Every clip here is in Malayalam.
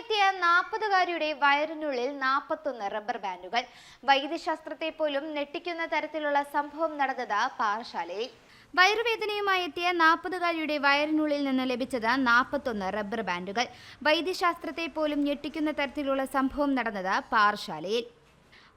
എത്തിയ നാൽപ്പതുകാരിയുടെ വയറിനുള്ളിൽ നാൽപ്പത്തൊന്ന് റബ്ബർ ബാൻഡുകൾ. വൈദ്യശാസ്ത്രത്തെ പോലും ഞെട്ടിക്കുന്ന തരത്തിലുള്ള സംഭവം നടന്നത് പാറശാലയിൽ. വയറുവേദനയുമായി എത്തിയ നാൽപ്പതുകാരിയുടെ വയറിനുള്ളിൽ നിന്ന് ലഭിച്ചത് നാൽപ്പത്തൊന്ന് റബ്ബർ ബാൻഡുകൾ. വൈദ്യശാസ്ത്രത്തെ പോലും ഞെട്ടിക്കുന്ന തരത്തിലുള്ള സംഭവം നടന്നത് പാറശാലയിൽ.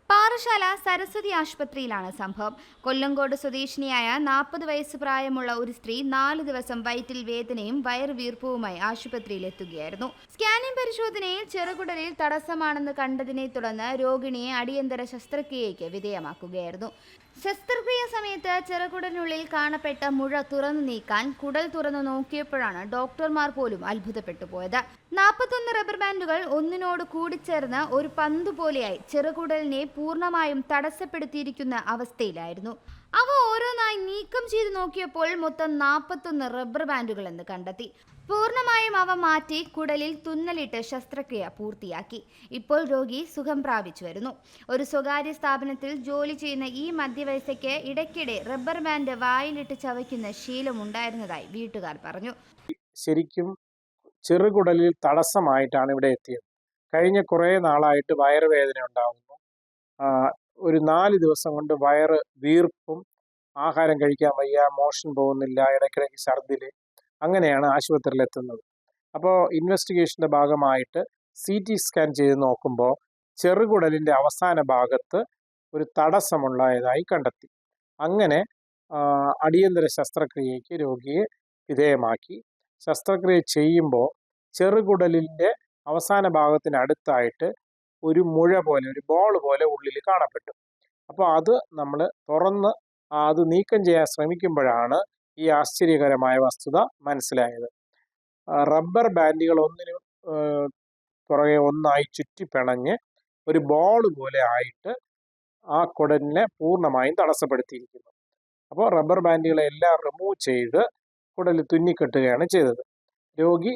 പാറശാല സരസ്വതി ആശുപത്രിയിലാണ് സംഭവം. കൊല്ലങ്കോട് സ്വദേശിനിയായ നാൽപ്പത് വയസ്സ് പ്രായമുള്ള ഒരു സ്ത്രീ നാല് ദിവസം വയറ്റിൽ വേദനയും വയറുവീർപ്പവുമായി ആശുപത്രിയിൽ എത്തുകയായിരുന്നു. സ്കാനിംഗ് പരിശോധനയിൽ ചെറുകുടലിൽ തടസ്സമാണെന്ന് കണ്ടതിനെ തുടർന്ന് രോഗിണിയെ അടിയന്തര ശസ്ത്രക്രിയയ്ക്ക് വിധേയമാക്കുകയായിരുന്നു. ശസ്ത്രക്രിയ സമയത്ത് ചെറുകുടലിനുള്ളിൽ കാണപ്പെട്ട മുഴ തുറന്നു നീക്കാൻ കുടൽ തുറന്നു നോക്കിയപ്പോഴാണ് ഡോക്ടർമാർ പോലും അത്ഭുതപ്പെട്ടു പോയത്. നാൽപ്പത്തൊന്ന് റബ്ബർ ബാൻഡുകൾ ഒന്നിനോട് കൂടിച്ചേർന്ന് ഒരു പന്ത് പോലെയായി ചെറുകുടലിനെ പൂർണമായും തടസ്സപ്പെടുത്തിയിരിക്കുന്ന അവസ്ഥയിലായിരുന്നു. അവ ഓരോന്നായി നീക്കം ചെയ്ത് നോക്കിയപ്പോൾ മൊത്തം നാൽപ്പത്തൊന്ന് റബ്ബർ ബാൻഡുകൾ എന്ന് കണ്ടെത്തി. പൂർണമായും അവ മാറ്റി കുടലിൽ തുന്നലിട്ട് ശസ്ത്രക്രിയ പൂർത്തിയാക്കി. ഇപ്പോൾ രോഗി സുഖം പ്രാപിച്ചു വരുന്നു. ഒരു സ്വകാര്യ സ്ഥാപനത്തിൽ ജോലി ചെയ്യുന്ന ഈ മധ്യവയസ്സയ്ക്ക് ഇടയ്ക്കിടെ റബ്ബർ ബാൻഡ് വായിലിട്ട് ചവയ്ക്കുന്ന ശീലമുണ്ടായിരുന്നതായി വീട്ടുകാർ പറഞ്ഞു. ശരിക്കും ചെറുകുടലിൽ തടസ്സമായിട്ടാണ് ഇവിടെ എത്തിയത്. കഴിഞ്ഞ കുറേ നാളായിട്ട് വയറുവേദന ഉണ്ടാകുന്നു ഒരു നാല് ദിവസം കൊണ്ട് വയറ് വീർപ്പും ആഹാരം കഴിക്കാൻ വയ്യ മോഷൻ പോകുന്നില്ല ഇടയ്ക്കിടയ്ക്ക് ഛർദിൽ അങ്ങനെയാണ് ആശുപത്രിയിൽ എത്തുന്നത് അപ്പോൾ ഇൻവെസ്റ്റിഗേഷന്റെ ഭാഗമായിട്ട് സി ടി സ്കാൻ ചെയ്ത് നോക്കുമ്പോൾ ചെറുകുടലിന്റെ അവസാന ഭാഗത്ത് ഒരു തടസ്സമുള്ളതായി കണ്ടെത്തി. അങ്ങനെ അടിയന്തര ശസ്ത്രക്രിയയ്ക്ക് രോഗിയെ വിധേയമാക്കി. ശസ്ത്രക്രിയ ചെയ്യുമ്പോൾ ചെറുകുടലിന്റെ അവസാന ഭാഗത്തിനടുത്തായിട്ട് ഒരു മുഴ പോലെ ഒരു ബോൾ പോലെ ഉള്ളിൽ കാണപ്പെട്ടു. അപ്പോൾ അത് നമ്മൾ തുറന്ന് അത് നീക്കം ചെയ്യാൻ ശ്രമിക്കുമ്പോഴാണ് ഈ ആശ്ചര്യകരമായ വസ്തുത മനസ്സിലായത്. റബ്ബർ ബാൻഡുകൾ ഒന്നിന് പുറകെ ഒന്നായി ചുറ്റിപ്പിണഞ്ഞ് ഒരു ബോൾ പോലെ ആയിട്ട് ആ കുടലിനെ പൂർണമായും തടസ്സപ്പെടുത്തിയിരിക്കുന്നു. അപ്പോൾ റബ്ബർ ബാൻഡുകളെ എല്ലാം റിമൂവ് ചെയ്ത് കുടൽ തുന്നിക്കെട്ടുകയാണ് ചെയ്തത്. രോഗി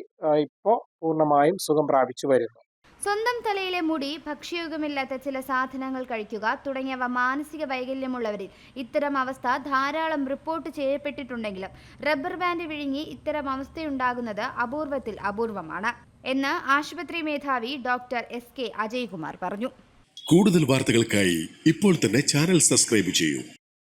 ഇപ്പോൾ പൂർണമായും സുഖം പ്രാപിച്ചു വരുന്നു. സ്വന്തം തലയിലെ മുടി ഭക്ഷ്യയോഗമില്ലാത്ത ചില സാധനങ്ങൾ കഴിക്കുക തുടങ്ങിയവ മാനസിക വൈകല്യമുള്ളവരിൽ ഇത്തരം അവസ്ഥ ധാരാളം റിപ്പോർട്ട് ചെയ്യപ്പെട്ടിട്ടുണ്ടെങ്കിലും റബ്ബർ ബാൻഡ് വിഴുങ്ങി ഇത്തരം അവസ്ഥയുണ്ടാകുന്നത് അപൂർവത്തിൽ അപൂർവമാണ് എന്ന് ആശുപത്രി മേധാവി ഡോക്ടർ എസ് കെ അജയ്കുമാർ പറഞ്ഞു. കൂടുതൽ വാർത്തകൾക്കായി ഇപ്പോൾ തന്നെ ചാനൽ സബ്സ്ക്രൈബ് ചെയ്യൂ.